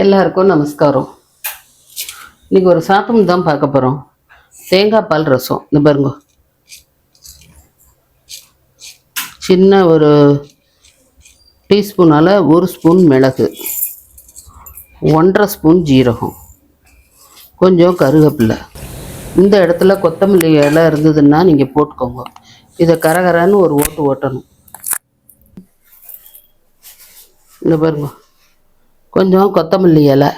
எல்லாருக்கும் நமஸ்காரம். இன்னைக்கு ஒரு சாத்தம் தான் பார்க்க போகிறோம் தேங்காய் பால் ரசம். இந்த பாருங்க. சின்ன ஒரு டீஸ்பூனால் ஒரு ஸ்பூன் மிளகு. ஒன்றரை ஸ்பூன் ஜீரகம். கொஞ்சம் கருகப்பில்லை. இந்த இடத்துல கொத்தமல்லி இலை இருந்ததுன்னா நீங்கள் போட்டுக்கோங்க. இதை கரகரன்னு ஒரு ஓட்டு ஓட்டணும். இந்த பாருங்க. கொஞ்சம் கொத்தமல்லி இலை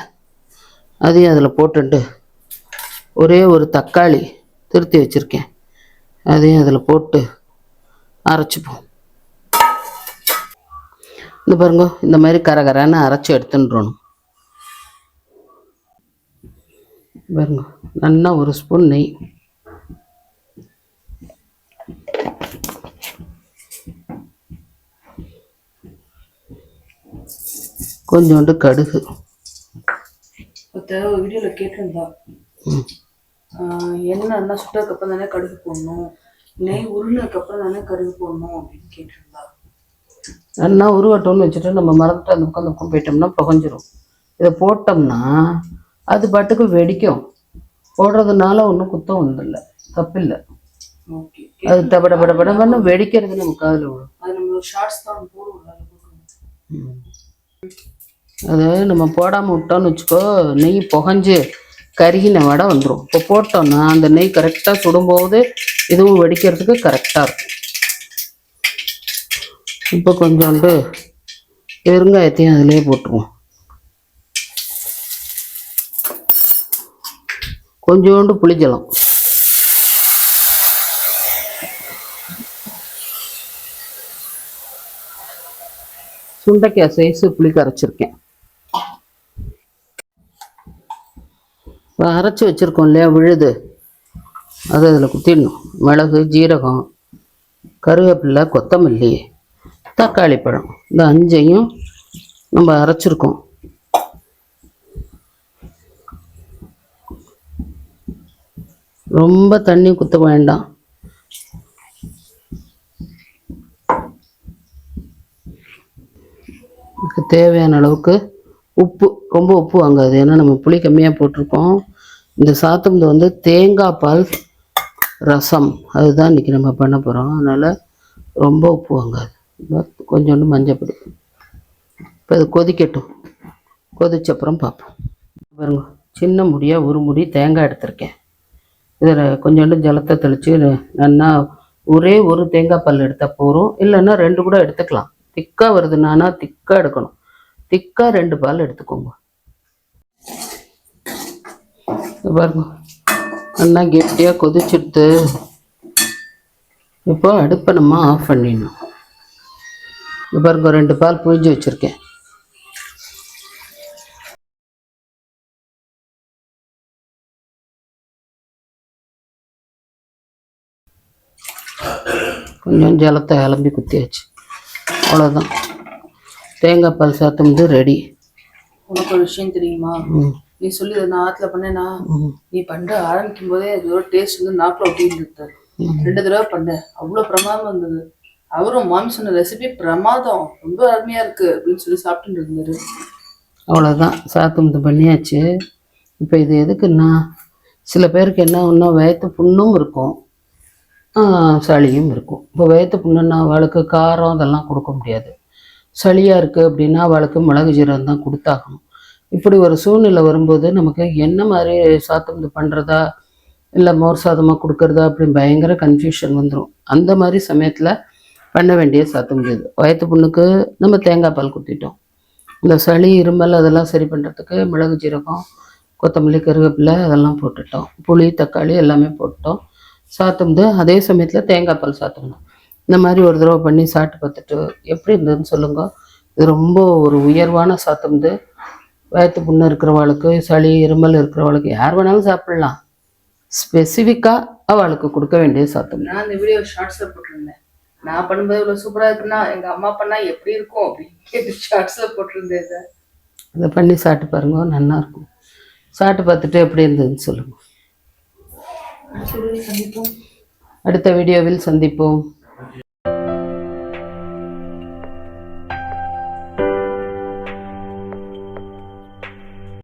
அதையும் அதில் போட்டுட்டு ஒரே ஒரு தக்காளி திருத்தி வச்சுருக்கேன். அதையும் அதில் போட்டு அரைச்சிப்போம். இந்த பாருங்க இந்த மாதிரி கரகரான்னு அரைச்சி எடுத்துன்றணும் பாருங்க நல்லா ஒரு ஸ்பூன் நெய். கொஞ்சோண்டு கடுகு. வீடியோவில் கேட்டிருந்தா ம். ஆஹ் எண்ணெய் நல்லா சுட்டதுக்கப்புறம் தானே கடுகு போடணும்? நெய் உருளைக்கப்புறம் தானே கடுகு போடணும் அப்படின்னு கேட்டிருந்தா. நல்லா உருவட்டம்னு வச்சுட்டு நம்ம மறந்துட்டு அந்த பக்கம் அந்த பக்கம் போயிட்டோம்னா புகஞ்சிரும். இதை போட்டோம்னா அது பாட்டுக்கு வெடிக்கும். போடுறதுனால ஒன்றும் குத்தம் ஒன்றும் இல்லை தப்பில்லை அது தபட பட படன்னு வெடிக்கிறது நமக்கு காதில் விடும் அது நம்ம ஷார்ட்ஸ் தான் போடுவோம். போட்டுருவோம் அது நம்ம போடாமல் விட்டோம்னு வச்சுக்கோ நெய் புகஞ்சு கருகின வடை வந்துடும் இப்போ போட்டோம்னா அந்த நெய் கரெக்டாக சுடும்போது இதுவும் வெடிக்கிறதுக்கு கரெக்டாக இருக்கும். இப்போ கொஞ்சோண்டு பெருங்காயத்தையும் அதிலே போட்டுருவோம். கொஞ்சோண்டு புளிஜலம். சுண்டைக்காய் சைஸு புளி கரைச்சிருக்கேன். அரைச்சி வச்சுருக்கோம் இல்லையா விழுது. அதை அதில் குத்திடணும். மிளகு ஜீரகம் கருவேப்பிலை கொத்தமல்லி தக்காளி பழம். இந்த அஞ்சையும் நம்ம அரைச்சிருக்கோம். ரொம்ப தண்ணி குத்த வேண்டாம். தேவையான அளவுக்கு உப்பு ரொம்ப உப்பு வாங்காது. ஏன்னா நம்ம புளி கம்மியாக போட்டிருக்கோம். இந்த சாத்தம்து வந்து தேங்காய் பால் ரசம். அதுதான் இன்றைக்கி நம்ம பண்ண போகிறோம் அதனால் ரொம்ப உப்பு வாங்காது. கொஞ்சோண்டு கொஞ்சோண்டு மஞ்சப்பொடி இப்போ இது கொதிக்கட்டும். கொதிச்ச அப்புறம் பார்ப்போம். பாருங்க சின்ன முடியாக ஒரு முடி தேங்காய் எடுத்திருக்கேன். இதில் கொஞ்சோண்டு ஜலத்தை தெளித்து நல்லா ஒரே ஒரு தேங்காய் பல் எடுத்தால் போதும். இல்லைன்னா ரெண்டு கூட எடுத்துக்கலாம். திக்காக வருதுன்னா திக்காக எடுக்கணும். திக்காக ரெண்டு பால் எடுத்துக்கோங்க. பாருங்க. நல்லா கெட்டியாக கொதிச்சுடுத்து இப்போ அடுப்பை நம்ம ஆஃப் பண்ணிடணும். இது பாருங்க ரெண்டு பால் புழிஞ்சு வச்சுருக்கேன். கொஞ்சம் ஜலத்தை கிளம்பி குத்தியாச்சு. அவ்வளோதான் தேங்காய் பால் சாத்தம் ரெடி உனக்கு ஒரு விஷயம் தெரியுமா? நீ சொல்லி நான் ஆற்றுல பண்ணேனா நீ பண்ண ஆரம்பிக்கும் போதே அதோட டேஸ்ட் வந்து நாக்கில் ஒட்டிட்டு ரெண்டு தடவை பண்ணேன் அவ்வளோ பிரமாதம் இருந்தது. அவரும் மாமி சொன்ன ரெசிபி பிரமாதம். ரொம்ப அருமையா இருக்கு அப்படின்னு சொல்லி சாப்பிட்டுட்டு இருந்தாரு. அவ்வளோதான் சாத்தமுத்து பண்ணியாச்சு. இப்போ இது எதுக்குன்னா சில பேருக்கு என்ன ஒன்றா வயத்து புண்ணும் இருக்கும். சளியும் இருக்கும். இப்போ வயத்து புண்ணுன்னா அவளுக்கு காரம் அதெல்லாம் கொடுக்க முடியாது. சளியாக இருக்குது அப்படின்னா அவளுக்கு மிளகு ஜீரகம் தான் கொடுத்தாகணும். இப்படி ஒரு சூழ்நிலை வரும்போது நமக்கு என்ன மாதிரி சாத்தமுத்து பண்ணுறதா இல்லை மோர் சாதமாக கொடுக்குறதா அப்படின்னு பயங்கர கன்ஃபியூஷன் வந்துடும் அந்த மாதிரி சமயத்தில் பண்ண வேண்டிய சாத்தம் இது. வயத்து புண்ணுக்கு நம்ம தேங்காய் பால் குத்திட்டோம். இந்த சளி இருமல் அதெல்லாம் சரி பண்ணுறதுக்கு மிளகு ஜீரகம் கொத்தமல்லி கருவேப்பிலை அதெல்லாம் போட்டுட்டோம். புளி தக்காளி எல்லாமே போட்டுட்டோம். சாத்தும்து அதே சமயத்தில் தேங்காய் பால் சாத்தணும். இந்த மாதிரி ஒரு தடவை பண்ணி சாப்பிட்டு பார்த்துட்டு எப்படி இருந்ததுன்னு சொல்லுங்க. இது ரொம்ப ஒரு உயர்வான சாத்தம்து வயிற்று புண்ணு இருக்கிறவளுக்கு சளி இருமல் இருக்கிறவளுக்கு யார் வேணாலும் சாப்பிடலாம். ஸ்பெசிஃபிக்காக அவளுக்கு கொடுக்க வேண்டிய சாத்தம். நான் இந்த வீடியோ ஷார்ட்ஸ்ல போட்டிருந்தேன். நான் பண்ணும்போது இவ்வளவு சூப்பரா இருக்குன்னா எங்க அம்மா பண்ணா எப்படி இருக்கும் அப்படின்னு கேட்டு ஷார்ட்ஸ்ல போட்டிருந்தேன் இதை. அதை பண்ணி சாப்பிட்டு பாருங்க நல்லா இருக்கும். சாப்பிட்டு பார்த்துட்டு எப்படி இருந்ததுன்னு சொல்லுங்கள் அடுத்த வீடியோவில் சந்திப்போம்.